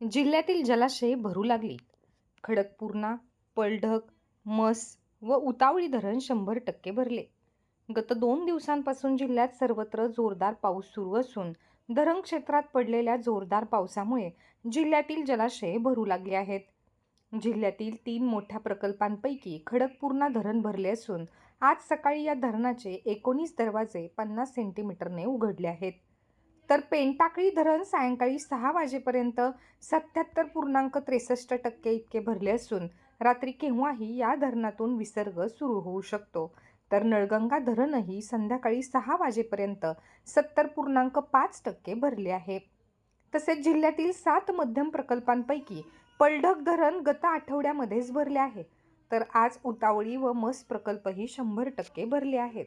जिल्ह्यातील जलाशये भरू लागली खडकपूर्णा पलढग मस व उतावळी धरण शंभर टक्के भरले. गत दोन दिवसांपासून जिल्ह्यात सर्वत्र जोरदार पाऊस सुरू असून धरण क्षेत्रात पडलेल्या जोरदार पावसामुळे जिल्ह्यातील जलाशये भरू लागले आहेत. जिल्ह्यातील तीन मोठ्या प्रकल्पांपैकी खडकपूर्णा धरण भरले असून आज सकाळी या धरणाचे एकोणीस दरवाजे पन्नास सेंटीमीटरने उघडले आहेत. तर पेनटाकळी धरण सायंकाळी सहा वाजेपर्यंत सत्याहत्तर पूर्णांक त्रेसष्ट टक्के इतके भरले असून रात्री केव्हाही या धरणातून विसर्ग सुरू होऊ शकतो. तर नळगंगा धरणही संध्याकाळी सहा वाजेपर्यंत सत्तर पूर्णांक पाच टक्के भरले आहे. तसेच जिल्ह्यातील सात मध्यम प्रकल्पांपैकी पलढक धरण गत आठवड्यामध्येच भरले आहे. तर आज उतावळी व मस प्रकल्पही शंभर टक्के भरले आहेत.